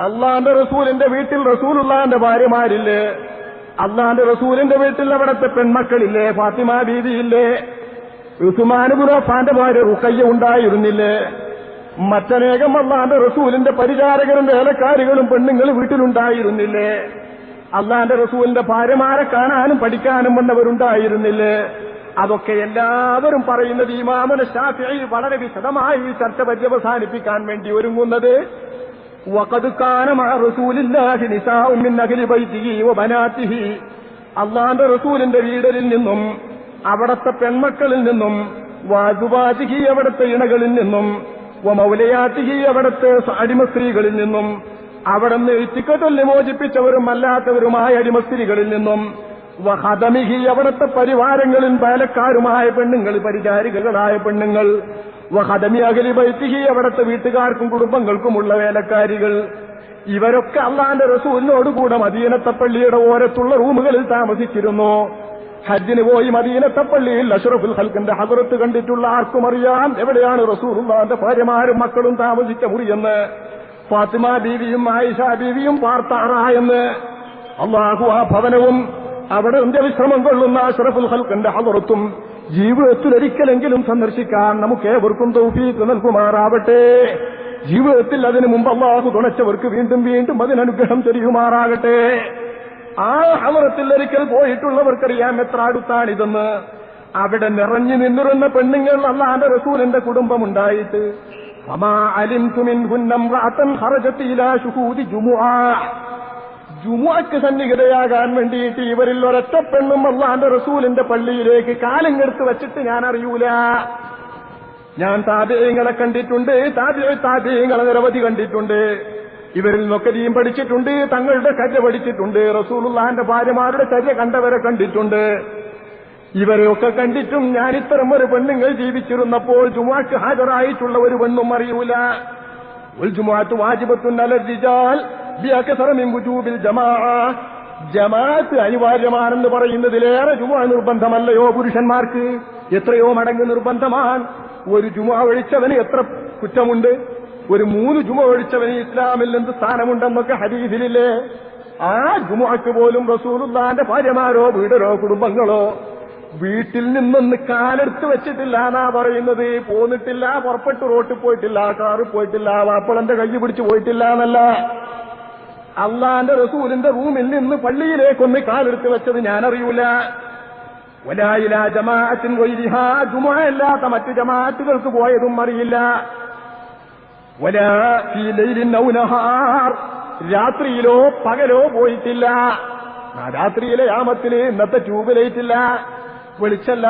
അള്ളാന്റെ റസൂലിന്റെ വീട്ടിൽ റസൂലുള്ളാന്റെ ഭാര്യമാരില്ലേ? അള്ളാന്റെ റസൂലിന്റെ വീട്ടിൽ അവിടത്തെ പെൺമക്കളില്ലേ? ഫാത്തിമ ബീവിയില്ലേ? ഉസ്മാൻ ബുറഫാന്റെ ഭാര്യ റുക്കയ്യ ഉണ്ടായിരുന്നില്ലേ? മറ്റനേകം അള്ളാന്റെ റസൂലിന്റെ പരിചാരകരും വേലക്കാരികളും പെണ്ണുങ്ങൾ വീട്ടിലുണ്ടായിരുന്നില്ലേ? അള്ളാന്റെ റസൂലിന്റെ ഭാര്യമാരെ കാണാനും പഠിക്കാനും വന്നവരുണ്ടായിരുന്നില്ലേ? അതൊക്കെ എല്ലാവരും പറയുന്നത് ഇമാമുന ഷാഫിഈ വളരെ വിശദമായി ചർച്ച പര്യവസാനിപ്പിക്കാൻ വേണ്ടി ഒരുങ്ങുന്നത്. وقد كان مع رسول الله نساء من أهل بيته وبناته അള്ളാന്റെ റസൂലിന്റെ വീടലിൽ നിന്നും അവിടത്തെ പെൺമക്കളിൽ നിന്നും വാജുവാജിഹി അവിടത്തെ ഇണകളിൽ നിന്നും മൗലയാത്തിഹി അവിടത്തെ അടിമ സ്ത്രീകളിൽ നിന്നും അവിടെ നിന്ന് ഇത്തിക്കട്ടൊല്ലി മോചിപ്പിച്ചവരും അല്ലാത്തവരുമായ അടിമ സ്ത്രീകളിൽ നിന്നും വഹദമിഹി അവിടുത്തെ പരിവാരങ്ങളിൽ ബാലക്കാരുമായ പെണ്ണുങ്ങൾ പരിചാരികകളായ പെണ്ണുങ്ങൾ വഹദമി അകലി ബൈത്തിഹി അവിടുത്തെ വീട്ടുകാർക്കും കുടുംബങ്ങൾക്കുമുള്ള വേലക്കാരികൾ. ഇവരൊക്കെ അള്ളാന്റെ റസൂലിനോടുകൂടെ മദീനത്തെ പള്ളിയുടെ ഓരത്തുള്ള റൂമുകളിൽ താമസിച്ചിരുന്നു. ഹജ്ജിന് പോയി മദീനത്തപ്പള്ളിയിൽ അഷറഫുൽ ഹൽക്കിന്റെ ഹസറത്ത് കണ്ടിട്ടുള്ള ആർക്കും അറിയാം എവിടെയാണ് റസൂലിന്റെ ഭാര്യമാരും മക്കളും താമസിച്ച മുറിയെന്ന് ഫാത്തിമ ബീവിയും ആയിഷ ബീവിയും പാർത്താറായെന്ന് അള്ളാഹു ആ ഭവനവും അവിടെ എന്റെ വിശ്രമം കൊള്ളുന്ന അഷറഫുൽ ഹൽക്കന്റെ ഹലറത്തും ജീവിതത്തിൽ ഒരിക്കലെങ്കിലും സന്ദർശിക്കാൻ നമുക്ക് ഏവർക്കും തൗഫീക്ക് നൽകുമാറാവട്ടെ. ജീവിതത്തിൽ അതിനു മുമ്പ് അള്ളാഹു തുണച്ചവർക്ക് വീണ്ടും വീണ്ടും അതിനനുഗ്രഹം ചൊരിയുമാറാകട്ടെ ആ ഹവറത്തിൽ ഒരിക്കൽ പോയിട്ടുള്ളവർക്കറിയാം എത്ര അടുത്താണിതെന്ന്. അവിടെ നിറഞ്ഞു നിന്നിരുന്ന പെണ്ണുങ്ങൾ അള്ളാന്റെ റസൂലിന്റെ കുടുംബമുണ്ടായിട്ട് ഫമാ അലിംതു മിൻഹുന്ന ഹുന്നം ഖറജത് ഇലാ ശുഹൂദി ജുമുഅ. ജുമുഅക്ക് സന്നിഹിതയാകാൻ വേണ്ടിയിട്ട് ഇവരിൽ ഒരൊറ്റ പെണ്ണും അള്ളാന്റെ റസൂലിന്റെ പള്ളിയിലേക്ക് കാലം കെടുത്ത് വെച്ചിട്ട് ഞാൻ അറിയൂല. ഞാൻ താപേയങ്ങളെ കണ്ടിട്ടുണ്ട് താപേ താപേയങ്ങളെ നിരവധി കണ്ടിട്ടുണ്ട്. ഇവരിൽ നൊക്കരിയും പഠിച്ചിട്ടുണ്ട് തങ്ങളുടെ ചര്യ പഠിച്ചിട്ടുണ്ട് റസൂലുള്ളാന്റെ ഭാര്യമാരുടെ ചര്യ കണ്ടവരെ കണ്ടിട്ടുണ്ട്. ഇവരെയൊക്കെ കണ്ടിട്ടും ഞാൻ ഇത്തരം ഒരു പെണ്ണുങ്ങൾ ജീവിച്ചിരുന്നപ്പോൾ ജുമാക്ക് ഹാജരായിട്ടുള്ള ഒരു പെണ്ണും അറിയൂല. വാജിബത്തുൻ അലൽ റിജാൽ. ബിഅക്സറ മിൻ ജമാഅ. ജമാഅത്ത് അനിവാര്യമാണെന്ന് പറയുന്നതിലേറെ ജുമാ നിർബന്ധമല്ലയോ പുരുഷന്മാർക്ക്? എത്രയോ മടങ്ങ് നിർബന്ധമാണ്. ഒരു ജുമാ ഒഴിച്ചവന് എത്ര കുറ്റമുണ്ട്? ഒരു മൂന്ന് ജുമ ഒഴിച്ചവന് ഇസ്ലാമിൽ എന്ത് സ്ഥാനമുണ്ടെന്നൊക്കെ ഹരീതിലില്ലേ ആ ജുമാക്ക് പോലും റസൂലുള്ളാന്റെ ഭാര്യമാരോ വീടരോ കുടുംബങ്ങളോ വീട്ടിൽ നിന്നൊന്ന് കാലെടുത്ത് വെച്ചിട്ടില്ല എന്നാ പറയുന്നത്. പോന്നിട്ടില്ല പുറപ്പെട്ട് റോട്ടിൽ പോയിട്ടില്ല കാറിൽ പോയിട്ടില്ല വാപ്പളന്റെ കൈ പിടിച്ച് പോയിട്ടില്ല എന്നല്ല. അള്ളാന്റെ റസൂലിന്റെ റൂമിൽ നിന്ന് പള്ളിയിലേക്കൊന്ന് കാലെടുത്ത് വെച്ചത് ഞാനറിയൂല. ഒലായില ജമാഅത്തിൻ വൈരിഹ ജുമയല്ലാത്ത മറ്റു ജമാഅത്തുകൾക്ക് പോയതും അറിയില്ല. രാത്രിയിലോ പകലോ പോയിട്ടില്ല. രാത്രിയിലെ യാമത്തിൽ ഇന്നത്തെ ട്യൂബ് ലൈറ്റില്ല. വെളിച്ചല്ല.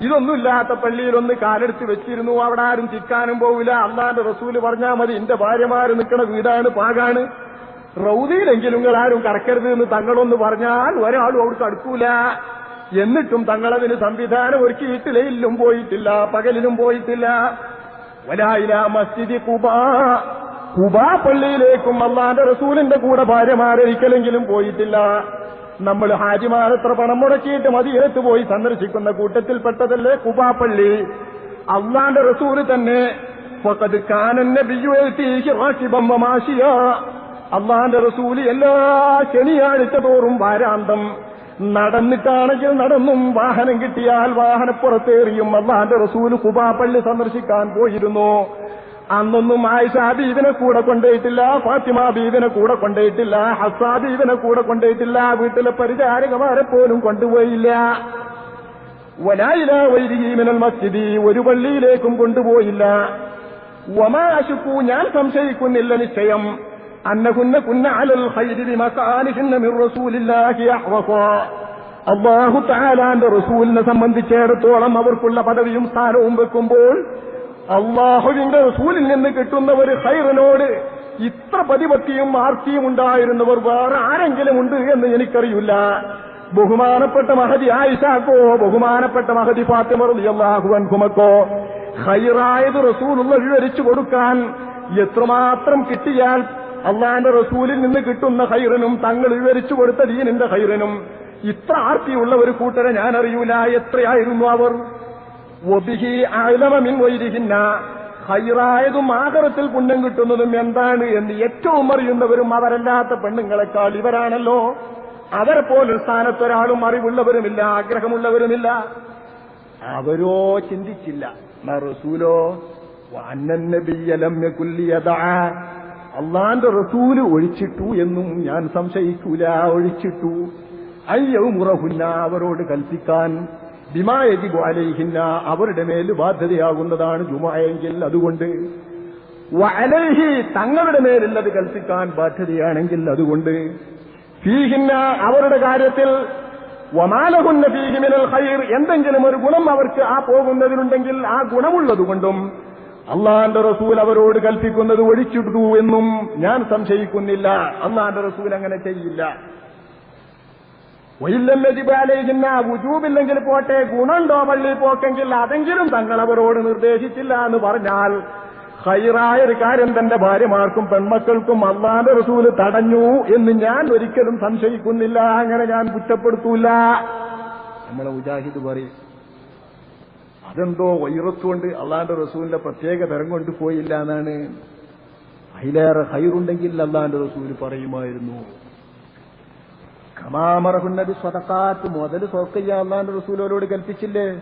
ഇതൊന്നുമില്ലാത്ത പള്ളിയിൽ ഒന്ന് കാലെടുത്ത് വെച്ചിരുന്നു. അവിടെ ആരും ചിക്കാനും പോവില്ല. അള്ളാന്റെ റസൂൽ പറഞ്ഞാൽ മതി. എന്റെ ഭാര്യമാര് നിൽക്കണ വീടാണ് പാകാണ്. റൗദിയിലെങ്കിലും നിങ്ങൾ ആരും കറക്കരുത് എന്ന് തങ്ങളൊന്ന് പറഞ്ഞാൽ ഒരാളും അവിടെ അടുക്കൂല. എന്നിട്ടും തങ്ങളതിന് സംവിധാനം ഒരുക്കിയിട്ടില്ല പോയിട്ടില്ല പകലിലും പോയിട്ടില്ല. വലായില മസ്ജിദി കുബ. കുബാ പള്ളിയിലേക്കും അള്ളാന്റെ റസൂലിന്റെ കൂടെ ഭാര്യമാരൊരിക്കലെങ്കിലും പോയിട്ടില്ല. നമ്മൾ ഹാജിമാർ എത്ര പണം മുടക്കിയിട്ട് മദീനത്ത് പോയി സന്ദർശിക്കുന്ന കൂട്ടത്തിൽപ്പെട്ടതല്ലേ കുബാ പള്ളി? അള്ളാന്റെ റസൂൽ തന്നെ ഫഖദ് ബിജു എഴുത്തി അള്ളാന്റെ റസൂൽ എല്ലാ ശനിയാഴ്ച തോറും വാരാന്തം. നടന്നിട്ടാണെങ്കിൽ നടന്നും വാഹനം കിട്ടിയാൽ വാഹനപ്പുറത്തേറിയും. അള്ളാന്റെ റസൂൽ കുബാപ്പള്ളി പള്ളി സന്ദർശിക്കാൻ പോയിരുന്നു. അന്നൊന്നും ആയിഷാ ബീവിനെ കൂടെ കൊണ്ടേയിട്ടില്ല ഫാത്തിമ ബീവിനെ കൂടെ കൊണ്ടേയിട്ടില്ല ഹസാ ബീവിനെ കൂടെ കൊണ്ടേയിട്ടില്ല വീട്ടിലെ പരിചാരകമാരെ പോലും കൊണ്ടുപോയില്ല. വലായില വൈദികീമിനൽ മസ്ജിദി ഒരു പള്ളിയിലേക്കും കൊണ്ടുപോയില്ല. വമാശുക്കു ഞാൻ സംശയിക്കുന്നില്ല നിശ്ചയം. അന്നകുന്ന കുന്ന അലൽ അള്ളാഹു താലാന്റെ റസൂലിനെ സംബന്ധിച്ചിടത്തോളം അവർക്കുള്ള പദവിയും സ്ഥാനവും വെക്കുമ്പോൾ അള്ളാഹുവിന്റെ റസൂലിൽ നിന്ന് കിട്ടുന്ന ഒരു ഹൈറിനോട് ഇത്ര പ്രതിപത്തിയും ആർത്തിയും ഉണ്ടായിരുന്നവർ വേറെ ആരെങ്കിലും ഉണ്ട് എന്ന് എനിക്കറിയില്ല. ബഹുമാനപ്പെട്ട മഹതി ആയിഷാക്കോ ബഹുമാനപ്പെട്ട മഹതി ഫാത്തിമർ അള്ളാഹുവൻകുമക്കോ ഹൈറായത് റസൂലുള്ള വിവരിച്ചു കൊടുക്കാൻ എത്രമാത്രം കിട്ടിയാൽ അള്ളാന്റെ റസൂലിൽ നിന്ന് കിട്ടുന്ന ഹൈറിനും തങ്ങൾ വിവരിച്ചു കൊടുത്ത ദീനിന്റെ ഹൈറിനും ഇത്ര ആർത്തിയുള്ള ഒരു കൂട്ടരെ ഞാൻ അറിയൂല എത്രയായിരുന്നു അവർ? ഒബിഹി വൈരിഹിന്ന. ഹൈറായതും ആകരത്തിൽ പുണ്യം കിട്ടുന്നതും എന്താണ് എന്ന് ഏറ്റവും അറിയുന്നവരും അവരല്ലാത്ത പെണ്ണുങ്ങളെക്കാൾ ഇവരാണല്ലോ. അവരെ പോലൊരു സ്ഥാനത്തൊരാളും അറിവുള്ളവരുമില്ല ആഗ്രഹമുള്ളവരുമില്ല. അവരോ ചിന്തിച്ചില്ല. റസൂലോ അള്ളാന്റെ റസൂൽ ഒഴിച്ചിട്ടു എന്നും ഞാൻ സംശയിക്കൂല ഒഴിച്ചിട്ടു. അയ്യോ മുറഹുന്ന അവരോട് കൽപ്പിക്കാൻ. ബിമായതി അലൈഹിന്ന അവരുടെ മേൽ ബാധ്യതയാകുന്നതാണ് ജുമായെങ്കിൽ അതുകൊണ്ട്. വലേഹി തങ്ങളുടെ മേലുള്ളത് കൽപ്പിക്കാൻ ബാധ്യതയാണെങ്കിൽ അതുകൊണ്ട്. ഫീഹിന്ന അവരുടെ കാര്യത്തിൽ. വമാലഹുന്ന ഫീഹിമിനൽ ഹൈർ എന്തെങ്കിലും ഒരു ഗുണം അവർക്ക് ആ പോകുന്നതിനുണ്ടെങ്കിൽ ആ ഗുണമുള്ളതുകൊണ്ടും അള്ളാന്റെ റസൂൽ അവരോട് കൽപ്പിക്കുന്നത് ഒഴിച്ചിട്ടു എന്നും ഞാൻ സംശയിക്കുന്നില്ല. അള്ളാന്റെ റസൂൽ അങ്ങനെ ചെയ്യില്ല. വൈല്ലജിബാലേഹിന്ന ഉജൂബില്ലെങ്കിൽ പോട്ടെ ഗുണുണ്ടോ പള്ളി പോക്കെങ്കിൽ അതെങ്കിലും തങ്ങൾ അവരോട് നിർദ്ദേശിച്ചില്ല എന്ന് പറഞ്ഞാൽ ഹൈറായ ഒരു കാര്യം തന്റെ ഭാര്യമാർക്കും പെൺമക്കൾക്കും അള്ളാന്റെ റസൂൽ തടഞ്ഞു എന്ന് ഞാൻ ഒരിക്കലും സംശയിക്കുന്നില്ല. അങ്ങനെ ഞാൻ കുറ്റപ്പെടുത്തൂല. നമ്മളെ മുജാഹിദ് പറയും അതെന്തോ വൈറസ് കൊണ്ട് അള്ളാന്റെ റസൂലിന്റെ പ്രത്യേക തരം കൊണ്ട് പോയില്ല എന്നാണ്. അതിലേറെ ഹൈറുണ്ടെങ്കിൽ അള്ളാന്റെ റസൂൽ പറയുമായിരുന്നു. കമാമറകുന്നത് സ്വതക്കാത്ത് മുതൽ സ്വർക്കയ്യ അള്ളാന്റെ റസൂലോട് കൽപ്പിച്ചില്ലേ?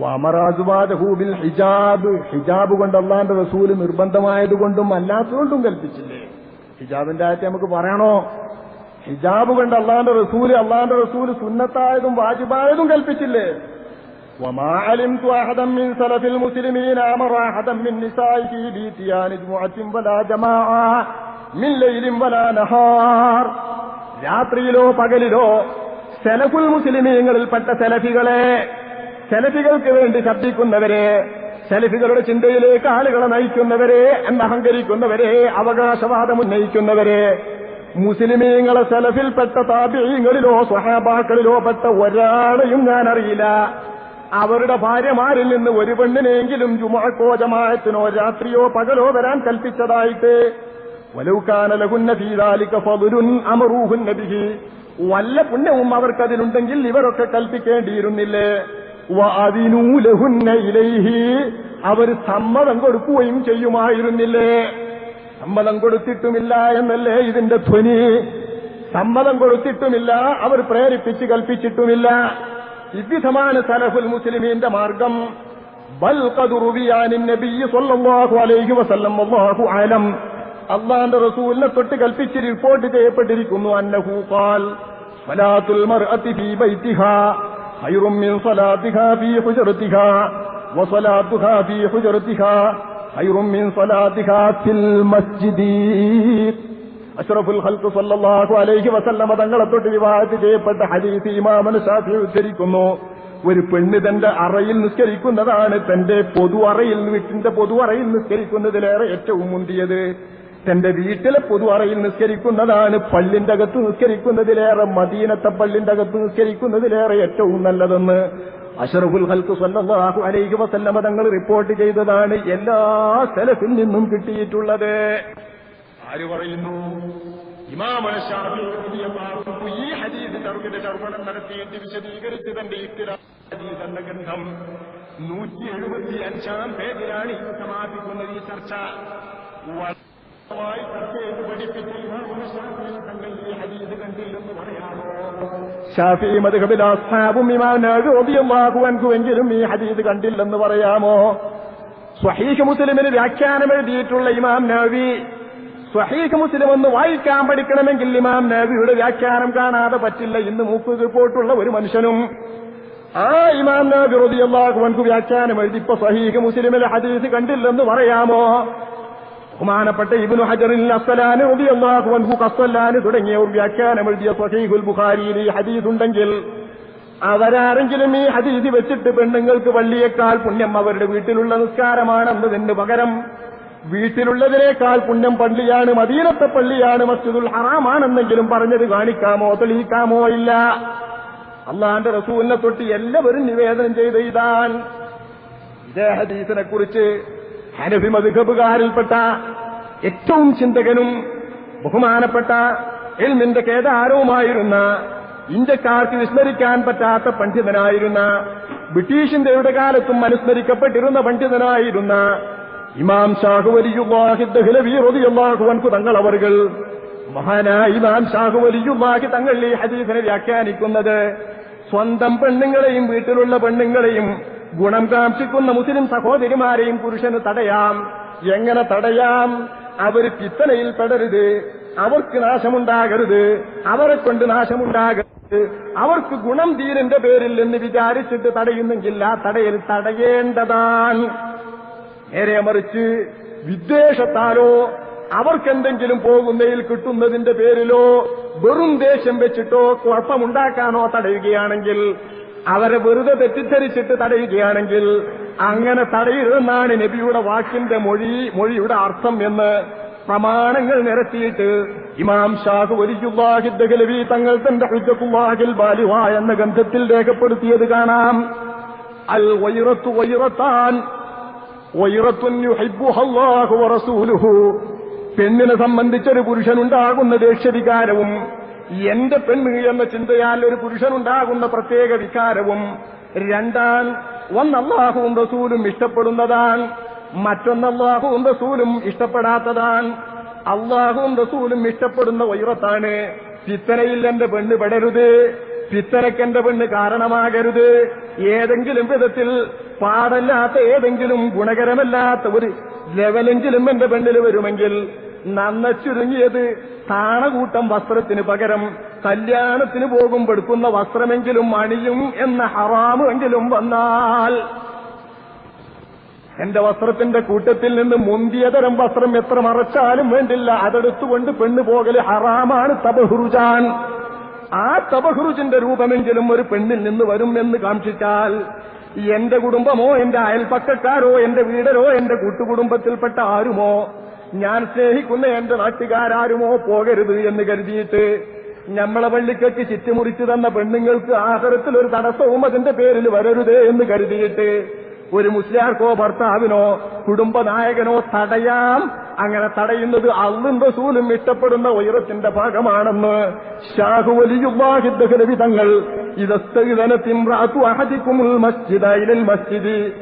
വമറാജുബാദഹൂബിൽ ഹിജാബ് ഹിജാബ് കൊണ്ട് അള്ളാന്റെ റസൂൽ നിർബന്ധമായതുകൊണ്ടും അല്ലാത്തതുകൊണ്ടും കൽപ്പിച്ചില്ലേ? ഹിജാബിന്റെ ആയത്തെ നമുക്ക് പറയണോ? ഹിജാബ് കൊണ്ട് അള്ളാന്റെ റസൂൽ അള്ളാന്റെ റസൂൽ സുന്നത്തായതും വാജിബായതും കൽപ്പിച്ചില്ലേ? وما علمت أحدا من سلف المسلمين أمر أحدا من نسائه بإتيان جمعة ولا جماعة من ليل ولا نهار രാത്രിയിലോ പകലിലോ സെലഫുൽ മുസ്ലിമീങ്ങളിൽപ്പെട്ട സെലഫികളെ സെലഫികൾക്ക് വേണ്ടി ശബ്ദിക്കുന്നവരെ സെലഫികളുടെ ചിന്തയിലേക്ക് ആളുകളെ നയിക്കുന്നവരെ എന്നഹങ്കരിക്കുന്നവരെ അവകാശവാദം ഉന്നയിക്കുന്നവരെ മുസ്ലിമീങ്ങളെ സെലഫിൽപ്പെട്ട താപീയങ്ങളിലോ സ്വഹാബാക്കളിലോ പെട്ട ഒരാളെയും ഞാൻ അറിയില്ല അവരുടെ ഭാര്യമാരിൽ നിന്ന് ഒരു പെണ്ണിനെങ്കിലും ജുമാക്കോ ജമായത്തിനോ രാത്രിയോ പകലോ വരാൻ കൽപ്പിച്ചതായിട്ട്. വല്ല പുണ്യവും അവർക്കതിലുണ്ടെങ്കിൽ ഇവരൊക്കെ കൽപ്പിക്കേണ്ടിയിരുന്നില്ലേ? ഇലൈഹി. അവർ സമ്മതം കൊടുക്കുകയും ചെയ്യുമായിരുന്നില്ലേ? സമ്മതം കൊടുത്തിട്ടുമില്ല എന്നല്ലേ ഇതിന്റെ ധ്വനി? സമ്മതം കൊടുത്തിട്ടുമില്ല അവർ പ്രേരിപ്പിച്ച് കൽപ്പിച്ചിട്ടുമില്ല. ഇவ்விധമാണ് സലഫുൽ മുസ്ലിമീന്റെ മാർഗം. ബൽ അലൈഹി വസല്ലം വല്ലാഹു അലം. അള്ളാന്റെ റസൂലിനെ തൊട്ട് കൽപ്പിച്ച് റിപ്പോർട്ട് ചെയ്യപ്പെട്ടിരിക്കുന്നു അന്നഹു ഖാൽ സലാത്തുൽ ഫീ മിൻ ഫീ ഫീ മിൻ അഷ്റഫുൽ ഹൽക്ക് സല്ലല്ലാഹു അലൈഹി വസല്ലമ തങ്ങളെ തൊട്ട് വിവാഹത്തിൽ ചെയ്യപ്പെട്ട ഹദീസ് ഇമാമന് ഷാഫി ഉദ്ധരിക്കുന്നു. ഒരു പെണ്ണ് തന്റെ അറയിൽ നിസ്കരിക്കുന്നതാണ് തന്റെ പൊതു അറയിൽ വീട്ടിന്റെ പൊതു അറയിൽ നിസ്കരിക്കുന്നതിലേറെ ഏറ്റവും മുന്തിയത്. തന്റെ വീട്ടിലെ പൊതു അറയിൽ നിസ്കരിക്കുന്നതാണ് പള്ളിന്റെ അകത്ത് നിസ്കരിക്കുന്നതിലേറെ മദീനത്തെ പള്ളിന്റെ അകത്ത് നിസ്കരിക്കുന്നതിലേറെ ഏറ്റവും നല്ലതെന്ന് അഷറഫുൽ ഹൽക്ക് സല്ലല്ലാഹു അലൈഹി വസല്ലമ തങ്ങൾ റിപ്പോർട്ട് ചെയ്തതാണ് എല്ലാ സ്ഥലത്തിൽ നിന്നും കിട്ടിയിട്ടുള്ളത്. ആര് പറയുന്നു? അൻഹു ഈ ഹദീസ് ചർമ്മിന്റെ ചർമ്മണം നടത്തിയിട്ട് വിശദീകരിച്ച് തന്റെ ഇഖ്തിലാ ഹദീസ് എന്ന ഗ്രന്ഥം നൂറ്റി എഴുപത്തി അഞ്ചാം പേജിലാണ് ഇത് സമാപിക്കുന്നത് ഈ ചർച്ച. വളരെ ചർച്ച ചെയ്ത് പഠിപ്പിച്ച തങ്ങൾ ഈ ഹദീസ് കണ്ടില്ലെന്ന് പറയാമോ? ഷാഫി മദ്ഹബിൽ അസ്ഹാബും ഇമാം നബി റളിയല്ലാഹു ഈ ഹദീസ് കണ്ടില്ലെന്ന് പറയാമോ? സ്വഹീഷ് മുസ്ലിമിന് വ്യാഖ്യാനം എഴുതിയിട്ടുള്ള ഇമാം നബി സ്വഹീഖ് മുസ്ലിം ഒന്ന് വായിക്കാൻ പഠിക്കണമെങ്കിൽ ഇമാം നബിയുടെ വ്യാഖ്യാനം കാണാതെ പറ്റില്ല. ഇന്ന് മൂക്ക് റിപ്പോർട്ടുള്ള ഒരു മനുഷ്യനും. ആ ഇമാം നബി റളിയല്ലാഹു അൻഹു വ്യാഖ്യാനം എഴുതി. ഇപ്പൊ സ്വഹീഖ് മുസ്ലിമിലെ ഹദീസ് കണ്ടില്ലെന്ന് പറയാമോ? ബഹുമാനപ്പെട്ട ഇബ്നു ഹജറിൽ അസ്സലാന് റളിയല്ലാഹു അൻഹു തുടങ്ങിയ ഒരു വ്യാഖ്യാനം എഴുതിയ സ്വഹീഖുൽ ബുഖാരിയിൽ ഈ ഹദീസ് ഉണ്ടെങ്കിൽ അവരാരെങ്കിലും ഈ ഹദീസ് വെച്ചിട്ട് പെണ്ണുങ്ങൾക്ക് വള്ളിയേക്കാൾ പുണ്യം അവരുടെ വീട്ടിലുള്ള നിസ്കാരമാണെന്നതിന് പകരം വീട്ടിലുള്ളതിനേക്കാൾ പുണ്യം പള്ളിയാണ് മദീനത്തെ പള്ളിയാണ് മസ്ജിദുൽ ഹറാമാണെന്നെങ്കിലും പറഞ്ഞത് കാണിക്കാമോ തെളിയിക്കാമോ ഇല്ല. അള്ളാന്റെ റസൂലിനെ തൊട്ട് എല്ലാവരും നിവേദനം ചെയ്ത് ഇതാൻ ഇതേ ഹദീസിനെ കുറിച്ച് ഹനഫി മധുഹബുകാരിൽപ്പെട്ട ഏറ്റവും ചിന്തകനും ബഹുമാനപ്പെട്ട എൽമിന്റെ കേദാരവുമായിരുന്ന ഇന്ത്യക്കാർക്ക് വിസ്മരിക്കാൻ പറ്റാത്ത പണ്ഡിതനായിരുന്ന ബ്രിട്ടീഷിന്റെ കാലത്തും അനുസ്മരിക്കപ്പെട്ടിരുന്ന പണ്ഡിതനായിരുന്ന ഇമാം ഷാഹു തങ്ങൾ അവർകൾ മഹാനായ ഇമാം ഷാഹു വലിയുള്ളാഹി തങ്ങൾ ഈ ഹദീസിനെ വ്യാഖ്യാനിക്കുന്നത് സ്വന്തം പെണ്ണുങ്ങളെയും വീട്ടിലുള്ള പെണ്ണുങ്ങളെയും ഗുണം കാക്ഷിക്കുന്ന മുസ്ലിം സഹോദരിമാരെയും പുരുഷന് തടയാം. എങ്ങനെ തടയാം? അവർ പിത്തനയിൽ പെടരുത്. അവർക്ക് നാശമുണ്ടാകരുത്. അവരെ കൊണ്ട് നാശമുണ്ടാകരുത്. അവർക്ക് ഗുണം ദീനിന്റെ പേരിൽ എന്ന് വിചാരിച്ചിട്ട് തടയുന്നെങ്കിൽ ആ തടയൽ തടയേണ്ടതാണ്. നേരെ മറിച്ച് വിദ്വേഷത്താലോ അവർക്കെന്തെങ്കിലും പോകുന്നതിൽ കിട്ടുന്നതിന്റെ പേരിലോ വെറും ദേഷ്യം വെച്ചിട്ടോ കുഴപ്പമുണ്ടാക്കാനോ തടയുകയാണെങ്കിൽ അവരെ വെറുതെ തെറ്റിദ്ധരിച്ചിട്ട് തടയുകയാണെങ്കിൽ അങ്ങനെ തടയരുതെന്നാണ് നബിയുടെ വാക്കിന്റെ മൊഴി മൊഴിയുടെ അർത്ഥം എന്ന് പ്രമാണങ്ങൾ നിരത്തിയിട്ട് ഇമാം ഷാഹു വലിയുല്ലാഹി ദഹലവി തങ്ങൾ തന്റെ ഹുജ്ജത്തുല്ലാഹിൽ ബാലിവ എന്ന ഗന്ധത്തിൽ രേഖപ്പെടുത്തിയത് കാണാം. അൽ വൈറത്തു വൈറത്താൻ വൈറത്തുൻ യുഹിബ്ബുഹ അല്ലാഹു വറസൂലുഹു പെണ്ണിനെ സംബന്ധിച്ചൊരു പുരുഷനുണ്ടാകുന്ന ദേഷ്യവികാരവും എന്റെ പെണ്ണ് എന്ന ചിന്തയാൽ ഒരു പുരുഷനുണ്ടാകുന്ന പ്രത്യേക വികാരവും രണ്ടാൻ ഒന്ന് അള്ളാഹുവും റസൂലും ഇഷ്ടപ്പെടുന്നതാണ്. മറ്റൊന്ന് റസൂലും ഇഷ്ടപ്പെടാത്തതാണ്. അള്ളാഹുവും റസൂലും ഇഷ്ടപ്പെടുന്ന വൈറത്താണ്. ചിത്തനയിൽ എന്റെ പെണ്ണ് പെടരുത്. പിത്തനയ്ക്ക് എന്റെ പെണ്ണ് കാരണമാകരുത്. ഏതെങ്കിലും വിധത്തിൽ പാടല്ലാത്ത ഏതെങ്കിലും ഗുണകരമല്ലാത്ത ഒരു ലെവലെങ്കിലും എന്റെ പെണ്ണിൽ വരുമെങ്കിൽ നന്ന ചുരുങ്ങിയത് താണകൂട്ടം വസ്ത്രത്തിന് പകരം കല്യാണത്തിന് പോകും പെടുക്കുന്ന വസ്ത്രമെങ്കിലും അണിയും എന്ന ഹറാമെങ്കിലും വന്നാൽ എന്റെ വസ്ത്രത്തിന്റെ കൂട്ടത്തിൽ നിന്ന് മുന്തിയ തരം വസ്ത്രം എത്ര മറച്ചാലും വേണ്ടില്ല. അതെടുത്തുകൊണ്ട് പെണ്ണ് പോകൽ ഹറാമാണ്. തബഹുറുജാൻ. ആ തബഹുറുജിന്റെ രൂപമെങ്കിലും ഒരു പെണ്ണിൽ നിന്ന് വരും എന്ന് കാംക്ഷിച്ചാൽ എന്റെ കുടുംബമോ എന്റെ അയൽപക്കക്കാരോ എന്റെ വീടരോ എന്റെ കൂട്ടുകുടുംബത്തിൽപ്പെട്ട ആരുമോ ഞാൻ സ്നേഹിക്കുന്ന എന്റെ നാട്ടുകാരാരുമോ പോകരുത് എന്ന് കരുതിയിട്ട് ഞമ്മളെ പള്ളിക്കൊക്കെ ചുറ്റുമുറിച്ചു തന്ന പെണ്ണുങ്ങൾക്ക് ആഹാരത്തിൽ ഒരു തടസ്സവും അതിന്റെ പേരിൽ വരരുതേ എന്ന് കരുതിയിട്ട് ഒരു മുസ്ലിയാർക്കോ ഭർത്താവിനോ കുടുംബനായകനോ തടയാം അങ്ങനെ തടയുന്നത് അള്ളും റസൂലും ഇഷ്ടപ്പെടുന്ന ഉയരത്തിന്റെ ഭാഗമാണെന്ന് ഷാഹുവലിയുവാഹിദ്ദഹലവി തങ്ങൾ മസ്ജിദ്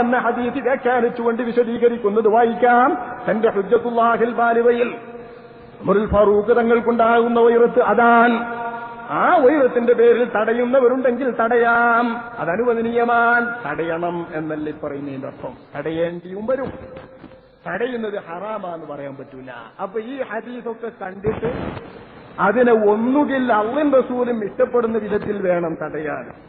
എന്ന ഹദീസ് വ്യാഖ്യാനിച്ചുകൊണ്ട് വിശദീകരിക്കുന്നത് വായിക്കാം. തന്റെ ഹുജ്ജത്തുല്ലാഹിൽ ബാലിവയിൽ മുറിൽ ഫറൂഖ് തങ്ങൾക്കുണ്ടാകുന്ന ഉയരത്ത് അതാൻ ആ ഉയരത്തിന്റെ പേരിൽ തടയുന്നവരുണ്ടെങ്കിൽ തടയാം. അതനുവദനീയമാൻ തടയണം എന്നല്ലേ പറയുന്നതിന്റെ അർത്ഥം. തടയേണ്ടിയും വരും. തടയുന്നത് ഹറാമാന്ന് പറയാൻ പറ്റൂല. അപ്പൊ ഈ ഹദീസൊക്കെ കണ്ടിട്ട് അതിനെ ഒന്നുകിൽ അള്ളൻ റസൂലും ഇഷ്ടപ്പെടുന്ന വിധത്തിൽ വേണം തടയാൻ.